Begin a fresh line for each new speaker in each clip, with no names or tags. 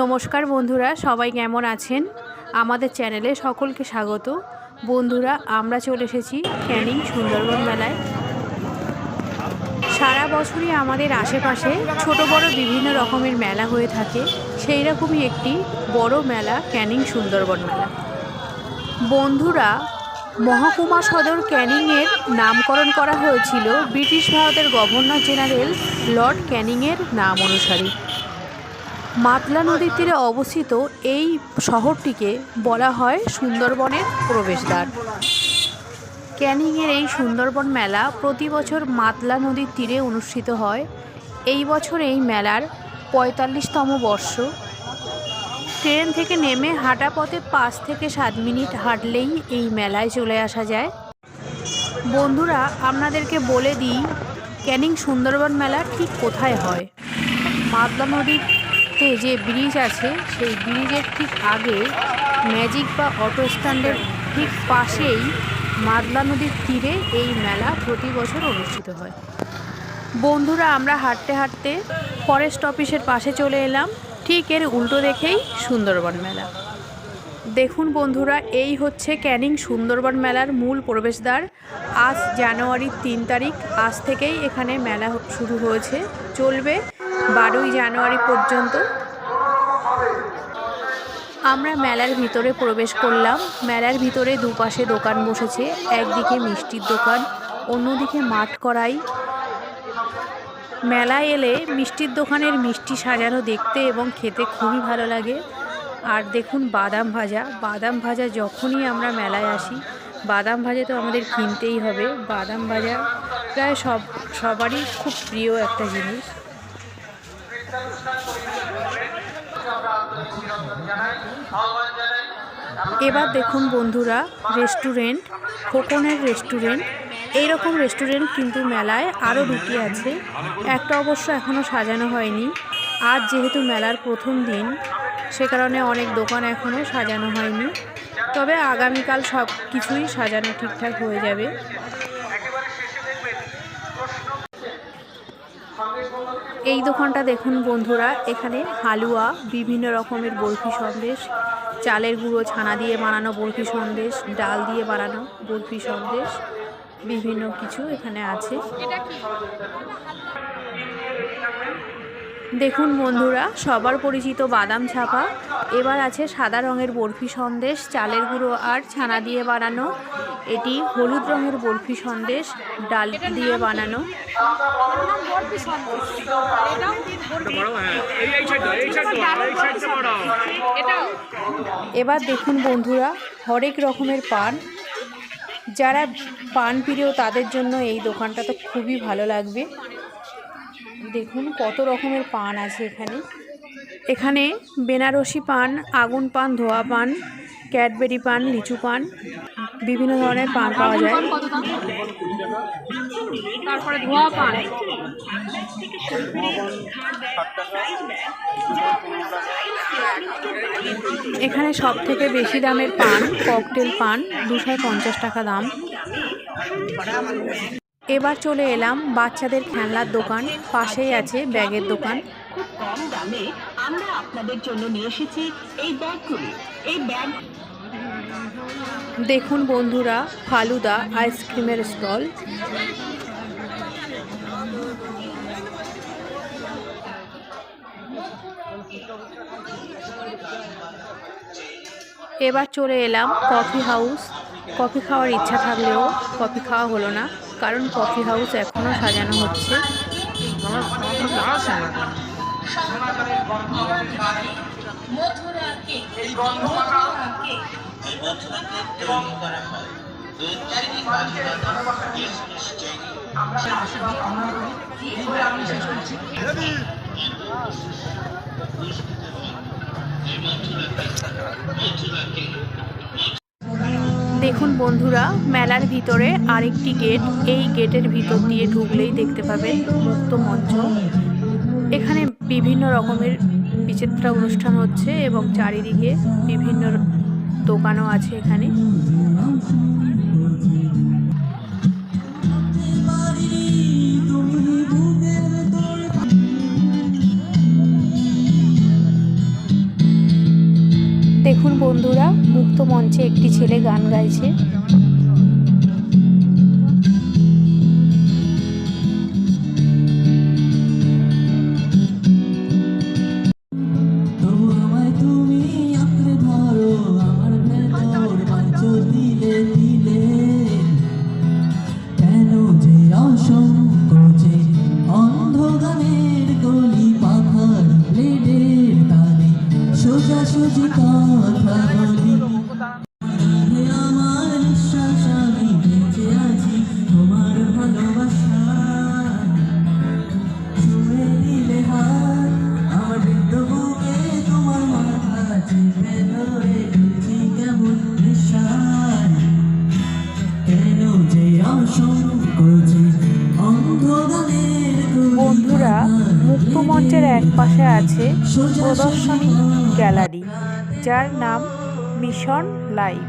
নমস্কার বন্ধুরা, সবাই কেমন আছেন? আমাদের চ্যানেলে সকলকে স্বাগত। বন্ধুরা, আমরা চলে এসেছি ক্যানিং সুন্দরবন মেলায়। সারা বছরই আমাদের আশেপাশে ছোট বড় বিভিন্ন রকমের মেলা হয়ে থাকে। সেই রকমই একটি বড় মেলা ক্যানিং সুন্দরবন মেলা। বন্ধুরা, মহকুমা সদর ক্যানিংয়ের নামকরণ করা হয়েছিল ব্রিটিশ ভারতের গভর্নর জেনারেল লর্ড ক্যানিংয়ের নাম অনুসারে। মাতলা নদীর তীরে অবস্থিত এই শহরটিকে বলা হয় সুন্দরবনের প্রবেশদ্বার। ক্যানিংয়ের এই সুন্দরবন মেলা প্রতি বছর মাতলা নদীর তীরে অনুষ্ঠিত হয়। এই বছর এই মেলার পঁয়তাল্লিশতম বর্ষ। ট্রেন থেকে নেমে হাঁটা পথে পাঁচ থেকে সাত মিনিট হাঁটলেই এই মেলায় চলে আসা যায়। বন্ধুরা, আপনাদেরকে বলে দিই, ক্যানিং সুন্দরবন মেলা ঠিক কোথায় হয়? মাতলা নদীতে যে ব্রিজ আছে, সেই ব্রিজের ঠিক আগে ম্যাজিক বা অটো স্ট্যান্ডের ঠিক পাশেই মাদলা নদীর তীরে এই মেলা প্রতি বছর অনুষ্ঠিত হয়। বন্ধুরা, আমরা হাঁটতে হাঁটতে ফরেস্ট অফিসের পাশে চলে এলাম, ঠিক এর উল্টো দেখেই সুন্দরবন মেলা। দেখুন বন্ধুরা, এই হচ্ছে ক্যানিং সুন্দরবন মেলার মূল প্রবেশদ্বার। আজ জানুয়ারির তিন তারিখ, আজ থেকেই এখানে মেলা শুরু হয়েছে। চলবে বারোই জানুয়ারি পর্যন্ত। আমরা মেলার ভিতরে প্রবেশ করলাম। মেলার ভিতরে দুপাশে দোকান বসেছে। একদিকে মিষ্টির দোকান, অন্যদিকে মাঠ করাই মেলায় এলে মিষ্টির দোকানের মিষ্টি সাজানো দেখতে এবং খেতে খুবই ভালো লাগে। আর দেখুন বাদাম ভাজা। বাদাম ভাজা যখনই আমরা মেলায় আসি, বাদাম ভাজা তো আমাদের কিনতেই হবে। বাদাম ভাজা প্রায় সব, সবারই খুব প্রিয় একটা জিনিস। এবার দেখুন বন্ধুরা রেস্টুরেন্ট খোকনের রেস্টুরেন্ট এইরকম রেস্টুরেন্ট কিন্তু মেলায় আরও দুটি আছে। একটা অবশ্য এখনও সাজানো হয়নি। আজ যেহেতু মেলার প্রথম দিন, সে কারণে অনেক দোকান এখনও সাজানো হয়নি। তবে আগামীকাল সব কিছুই সাজানো ঠিকঠাক হয়ে যাবে। এই দোকানটা দেখুন বন্ধুরা, এখানে হালুয়া, বিভিন্ন রকমের বরফি সন্দেশ চালের গুঁড়ো, ছানা দিয়ে বানানো বরফি সন্দেশ, ডাল দিয়ে বানানো বরফি সন্দেশ, বিভিন্ন কিছু এখানে আছে। দেখুন বন্ধুরা, সবার পরিচিত বাদাম ছাপা। এবার আছে সাদা রঙের বরফি সন্দেশ, চালের গুঁড়ো আর ছানা দিয়ে বানানো। এটি হলুদ রঙের বরফি সন্দেশ, ডাল দিয়ে বানানো। এবার দেখুন বন্ধুরা, হরেক রকমের পান। যারা পান প্রিয় তাদের জন্য এই দোকানটা তো খুবই ভালো লাগবে। দেখুন কত রকমের পান আছে এখানে। এখানে বেনারসি পান আগুন পান ধোয়া পান ক্যাডবেরি পান লিচু পান বিভিন্ন ধরনের পান পাওয়া যায়। তারপরে ধোয়া পান। এখানে সব থেকে বেশি দামের পান ককটেল পান দুশো পঞ্চাশ টাকা দাম। এবার চলে এলাম বাচ্চাদের খেলনার দোকান। পাশেই আছে ব্যাগের দোকান।
খুব কম দামে আমরা আপনাদের জন্য নিয়ে এসেছি এই ব্যাগগুলি। এই ব্যাগ
দেখুন বন্ধুরা ফালুদা আইসক্রিমের স্টল। এবার চলে এলাম কফি হাউস। কফি খাওয়ার ইচ্ছা থাকলেও কফি খাওয়া হলো না। কারণ কফি হাউস এখনও সাজানো হচ্ছে। দেখুন বন্ধুরা, মেলার ভিতরে আরেকটি গেট। এই গেটের ভিতর দিয়ে ঢুকলেই দেখতে পাবেন মুক্ত মঞ্চ। এখানে বিভিন্ন রকমের বিচিত্রা অনুষ্ঠান হচ্ছে এবং চারিদিকে বিভিন্ন দোকানও আছে এখানে।
বন্ধুরা মুক্ত মঞ্চে একটি ছেলে গান গাইছে।
আছে
প্রদর্শনী গ্যালারি, যার নাম মিশন লাইভ।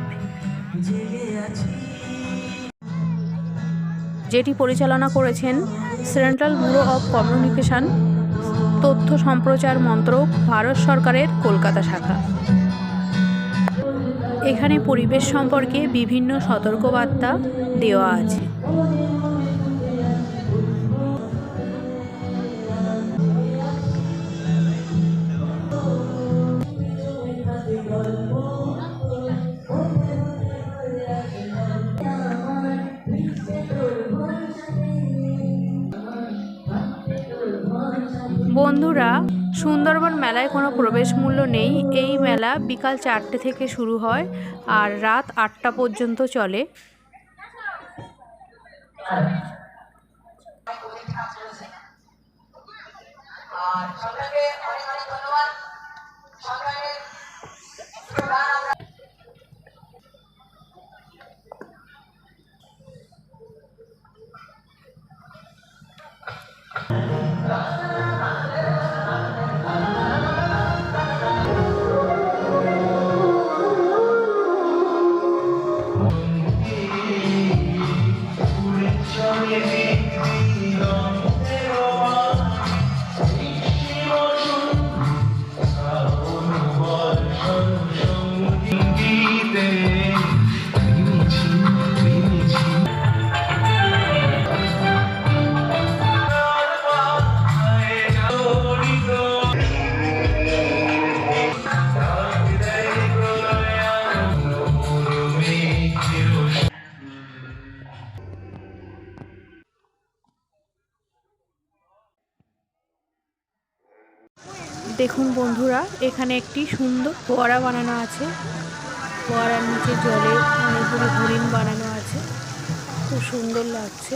যেটি পরিচালনা করেছেন সেন্ট্রাল ব্যুরো অফ কমিউনিকেশন, তথ্য সম্প্রচার মন্ত্রক ভারত সরকারের কলকাতা শাখা। এখানে পরিবেশ সম্পর্কে বিভিন্ন সতর্কবার্তা দেওয়া আছে। বন্ধুরা, সুন্দরবন মেলায় কোনো প্রবেশ মূল্য নেই। এই মেলা বিকাল চারটে থেকে শুরু হয় আর রাত আটটা পর্যন্ত চলে। দেখুন বন্ধুরা, এখানে একটি সুন্দর ফোয়ারা বানানো আছে। ফোয়ারার নিচে জলে অনেকগুলো হরিণ বানানো আছে। খুব সুন্দর লাগছে।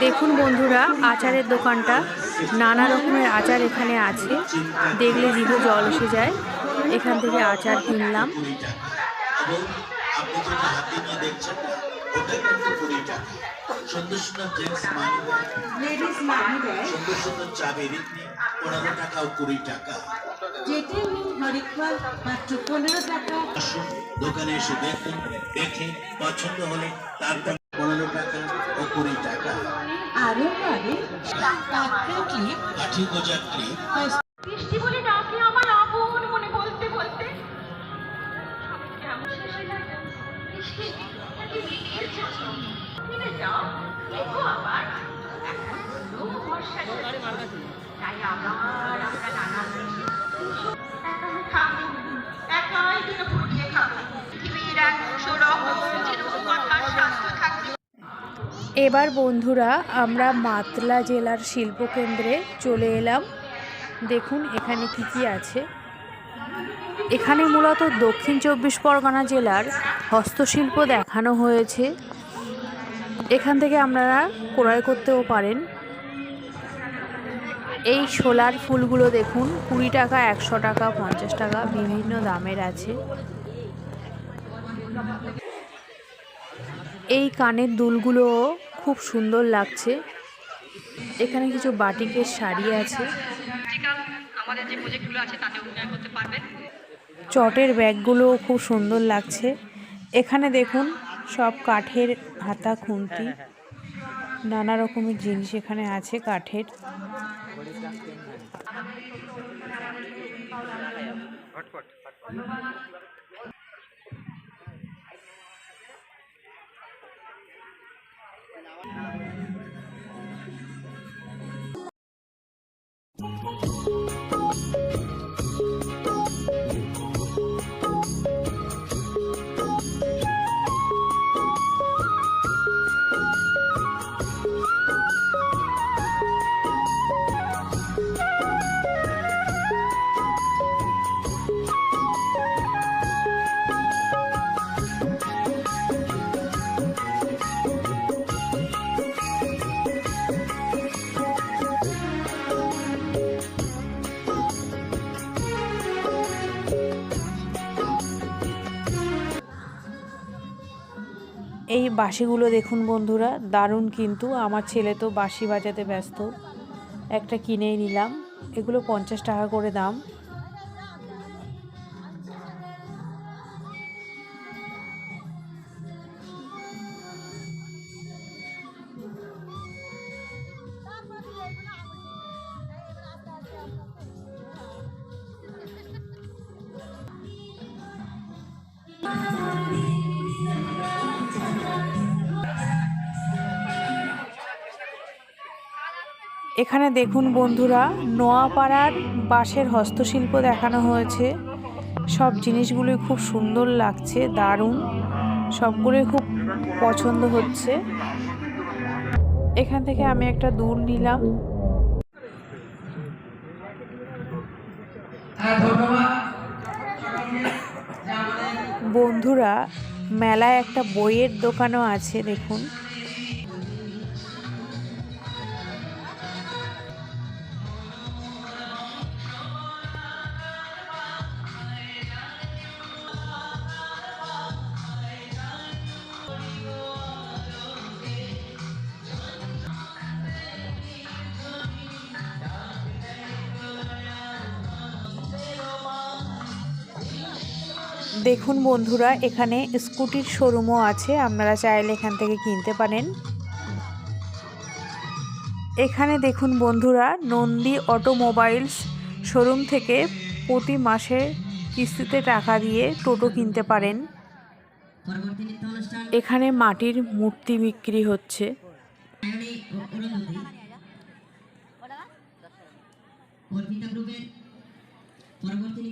দেখুন বন্ধুরা, আচারের দোকানটা, নানা রকমের আচার এখানে আছে। দেখলে জিভে জল এসে যায়। এখান থেকে আচার কিনলাম।
সুন্দর সুন্দর জেন্টস মানি সুন্দর সুন্দর চাবি পনেরো টাকা ও কুড়ি টাকা। আসুন দোকানে এসে দেখুন দেখে পছন্দ হলে তারপর পনেরো টাকা ও কুড়ি টাকা।
আরও ক্লিপ
কাঠি গোজা ক্লিপ
বৃষ্টি বলে ডাকে আমার আপন মনে বলতে বলতে। যাও দেখো আবার। এখন।
এবার বন্ধুরা, আমরা মাতলা জেলার শিল্পকেন্দ্রে চলে এলাম। দেখুন এখানে কি কি আছে। এখানে মূলত দক্ষিণ চব্বিশ পরগনা জেলার হস্তশিল্প দেখানো হয়েছে। এখান থেকে আপনারা ক্রয় করতেও পারেন। এই শোলার ফুলগুলো দেখুন, কুড়ি টাকা, একশো টাকা, পঞ্চাশ টাকা, বিভিন্ন দামের আছে। এই কানের দুলগুলোও খুব সুন্দর লাগছে। এখানে কিছু বাটিকের শাড়ি আছে। চটের ব্যাগগুলোও খুব সুন্দর লাগছে। এখানে দেখুন, সব কাঠের হাতা, খুন্তি, নানা রকমের জিনিস এখানে আছে কাঠের। Thank you. এই বাঁশিগুলো দেখুন বন্ধুরা, দারুণ কিন্তু। আমার ছেলে তো বাঁশি বাজাতে ব্যস্ত। একটা কিনেই নিলাম। এগুলো পঞ্চাশ টাকা করে দাম। এখানে দেখুন বন্ধুরা, নোয়াপাড়ার বাঁশের হস্তশিল্প দেখানো হয়েছে। সব জিনিসগুলোই খুব সুন্দর লাগছে, দারুণ। সবগুলোই খুব পছন্দ হচ্ছে। এখান থেকে আমি একটা দূর নিলাম। বন্ধুরা, মেলায় একটা বইয়ের দোকানও আছে, দেখুন। দেখুন বন্ধুরা, এখানে স্কুটির শোরুমও আছে, আপনারা চাইলে এখান থেকে কিনতে পারেন। এখানে দেখুন বন্ধুরা, নন্দী অটোমোবাইলস শোরুম থেকে প্রতি মাসে কিস্তিতে টাকা দিয়ে টোটো কিনতে পারেন। এখানে মাটির মূর্তি বিক্রি হচ্ছে।
পরবর্তী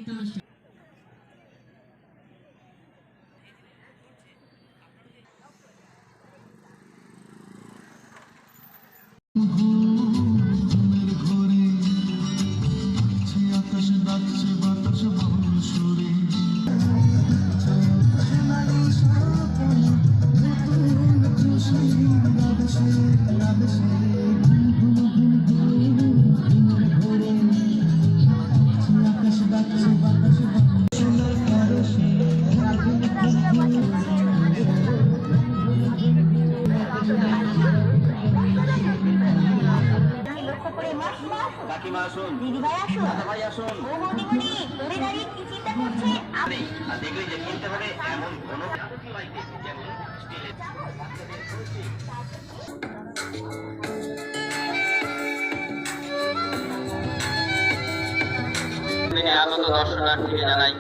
যেমন
আগত দর্শনার্থীকে জানাই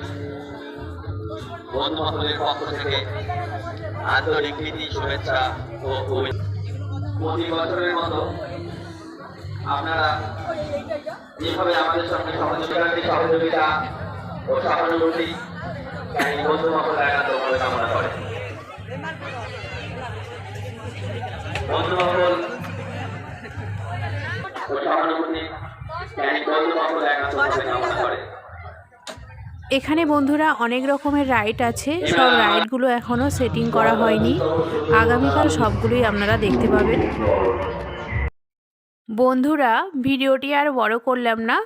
বন্ধু পক্ষ থেকে আন্তরিক প্রীতি শুভেচ্ছা ও প্রতি বছরের মতো আপনারা যেভাবে সহযোগিতা ও সহানুভূতি বন্ধু মহল একান্ত কামনা করে
এখানে বন্ধুরা অনেক রকমের রাইড আছে, সব রাইডগুলো এখনও সেটিং করা হয়নি। আগামীকাল সবগুলোই আপনারা দেখতে পাবেন। বন্ধুরা, ভিডিওটি আর বড় করলাম না।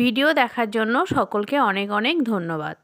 ভিডিও দেখার জন্য সকলকে অনেক অনেক ধন্যবাদ।